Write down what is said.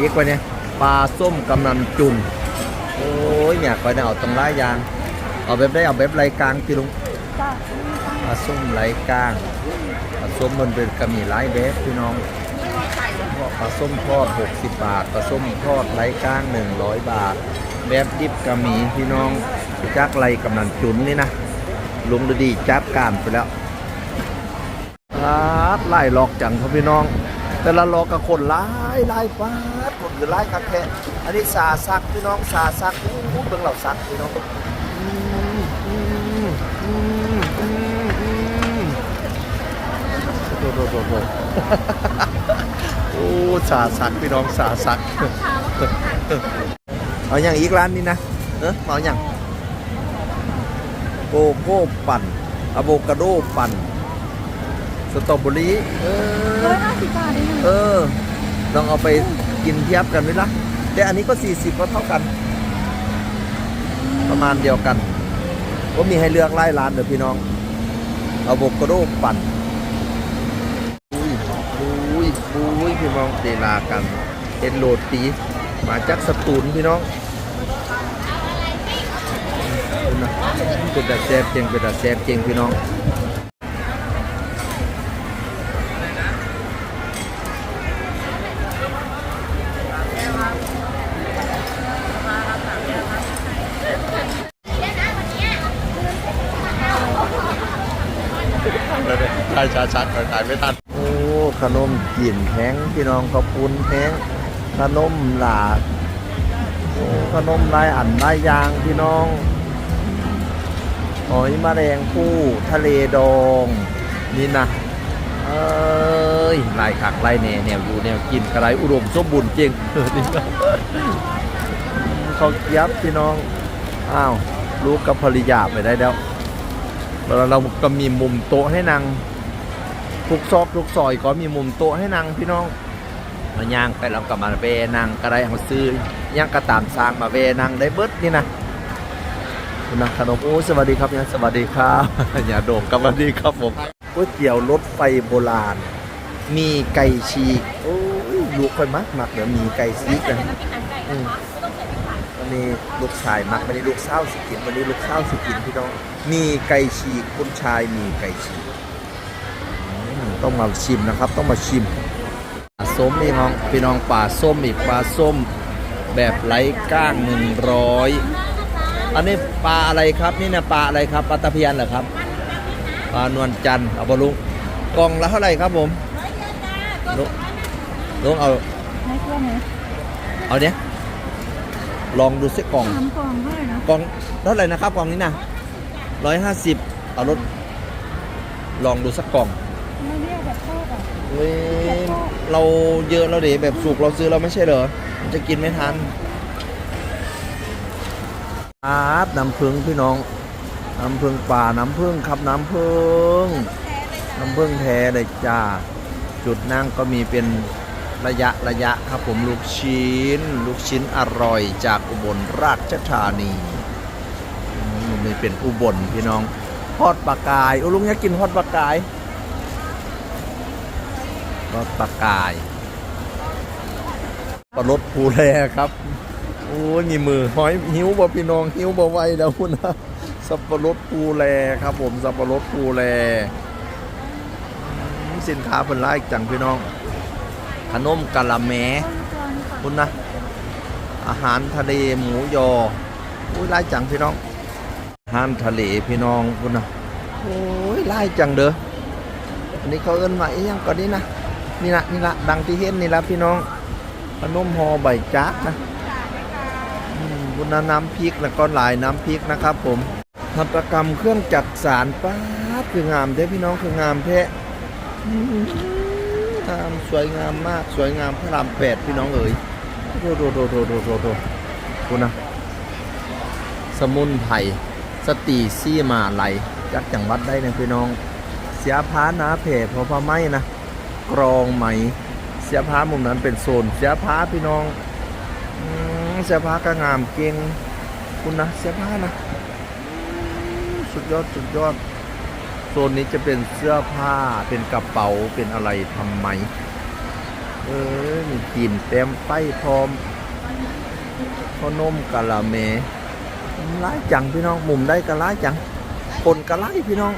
อีกว่าเนี่ยปลาส้มกำนันจุนโอ้ยอยากไปเนี่ยเอาตรงร้ายยาง เอาแบบได้เอาแบบไรกลางพี่ลุงปลาส้มไรกลางปลาส้มมันเป็นกระมีหลายแบบพี่น้องปลาส้มทอด 60 บาทปลาส้มทอดไรกลาง 100 บาท แบบดิบกระมีพี่น้องจักไรกำนันจุนนี่นะลุงดีจัดการไปแล้วครับไล่หลอกจังครับพี่น้อง แต่ละหลอกับคนไล่ไล่ฟาดคนคือไล่คักแค่อันนี้สาซักพี่น้องสาซักอู้เบิ่งเหล่าซักพี่น้องโดดโดดโดดโอ้สาซักพี่น้องสาซัก เอาอย่างอีกร้านนี้นะเนอเอาอย่างโกโก้ปั่นอะโวคาโดปั่น สตรอเบอรี่เอร้ออยห้าสิบบาทเองเออลองเอาไปกินเทียบกันไหมล่ะ แต่อันนี้ก็ 40ก็เท่ากัน ประมาณเดียวกัน ก็มีให้เลือกไล่ร้านเด้อพี่น้องเอาโบกโดปั่นอุ้ยอุ้ยอุ้ยพี่น้องเดลากันเอ็นโรตีมาจากสตูลพี่น้องเป็นนะเป็นแต่แซ่บเจงเป็นแต่แซ่บเจงพี่น้อง ถ่ายช้าชัดถ่ายไม่ทันโอ้ขนมจีนแพงพี่น้องขอบคุณแพงขนมหลาดโอ้ขนมลายอันลายยางพี่น้องหอยมะแรงผู้ทะเลดองนี่นะเอ้ยลายขักลายแหน่แนวอยู่แนวกินกระไรอุดมสมบูรณ์จริงเออนี่นะเขายับพี่น้องอ้าวลูกกับภรรยาไปได้แล้วแล้วเราก็มีมุมโต๊ะให้นั่ง ทุกซอกทุกซอยก็มีมุมโต๊ะให้นั่งพี่น้องมาย่างไปเราก็มาเวนั่งก็ได้เอาซื้อย่างกระตามสร้างมาเวนั่งได้เบิดนี่นะคุณนะขนมโอ้สวัสดีครับเนี่ยสวัสดีครับอย่าโด่งกับสวัสดีครับผมก๋วยเตี๋ยวรถไฟโบราณ มีไก่ฉีกโอ้ยลูกค่อยมักมักเดี๋ยวมีไก่ฉีกนะอืมวันนี้ลูกชายมักวันนี้ลูกเศร้าสิกินวันนี้ลูกเศร้าสิกินพี่น้องมีไก่ฉีกคุณชายมีไก่ฉีกอืม ต้องมาชิมนะครับ ต้องมาชิมปลาส้มนี่น้องพี่น้องปลาส้มอีกปลาส้มแบบไร้ก้างหนึ่งร้อยอันนี้ปลาอะไรครับนี่เนี่ยปลาอะไรครับปลาตะเพียนเหรอครับปลานวลจันทร์เอาบอลุงกล่องละเท่าไหร่ครับผมลุงลุงเอาไม่เชื่อไหมเอาเนี้ยลองดูสิกล่องสามกล่องเท่าไหร่นะกล่องเท่าไหร่นะครับกล่องนี้นะร้อยห้าสิบเอารถลองดูสักกล่องไม่เรียก แบบทอดอะเว้ยเราเยอะเราเดแบบสุกเราซื้อเราไม่ใช่เหรอมันจะกินไม่ทันอาบน้ำผึ้งพี่น้อง น้ำผึ้งป่าน้ำผึ้งครับน้ำผึ้งน้ำผึ้งแท้เลยจ้าจุดนั่งก็มีเป็นระยะระยะครับผมลูกชิ้น ลูกชิ้นอร่อยจากอุบลราชธานีมมันเป็นอุบลพี่น้องทอดปลากายโอ้ลุงอยากกินทอดปลากาย ทอดปลากายปลารสภูแลครับ โอ้ยมีมือห้อยหิวบ่พี่น้องหิวบ่ไวแล้วนะสับปะรดภูแลครับ ผมสับปะรดภูแลสินค้าเป็นไล่จังพี่น้องขนมกะละแมคุณนะ อาหารทะเลหมูยออุ้ยไล่จังพี่น้องอาหารทะเลพี่น้องคุณนะโอ้ยไล่จังเด้ออันนี้เขาเอิ้นว่าอีหยังก่อนนี้นะ นี่ละนี่ละดังที่เห็นนี่ละพี่น้องขนมห่อใบจักนะบุญน้ำพริกแล้วก็หลายน้ำพริกนะครับ ผมหัตถกรรมเครื่องจักสารป้าคืองามเด้พี่น้องคืองามแท้งามสวยงามมากสวยงามพระรามแปดพี่น้องเอ๋ยโดโดโดโดโดโดโดคุณนะสมุนไพรสตีซี่มาไหลจากจังหวัดได้นะพี่น้อง เสียพานาเพจพอพะไม้นะ กรองไหม เสียพ้ามุมนั้นเป็นโซน เสียพ้าพี่น้องเสียพ้ากระงามเก่งคุณนะเสียพ้านะ สุดยอดสุดยอด โซนนี้จะเป็นเสื้อผ้าเป็นกระเป๋าเป็นอะไรทำไหมโอ้อมีกินเต็มไฟพร้อมข้าวนมกะละเมหลายจังพี่น้องมุมได้กะหลายจังคนกะหลายพี่น้อง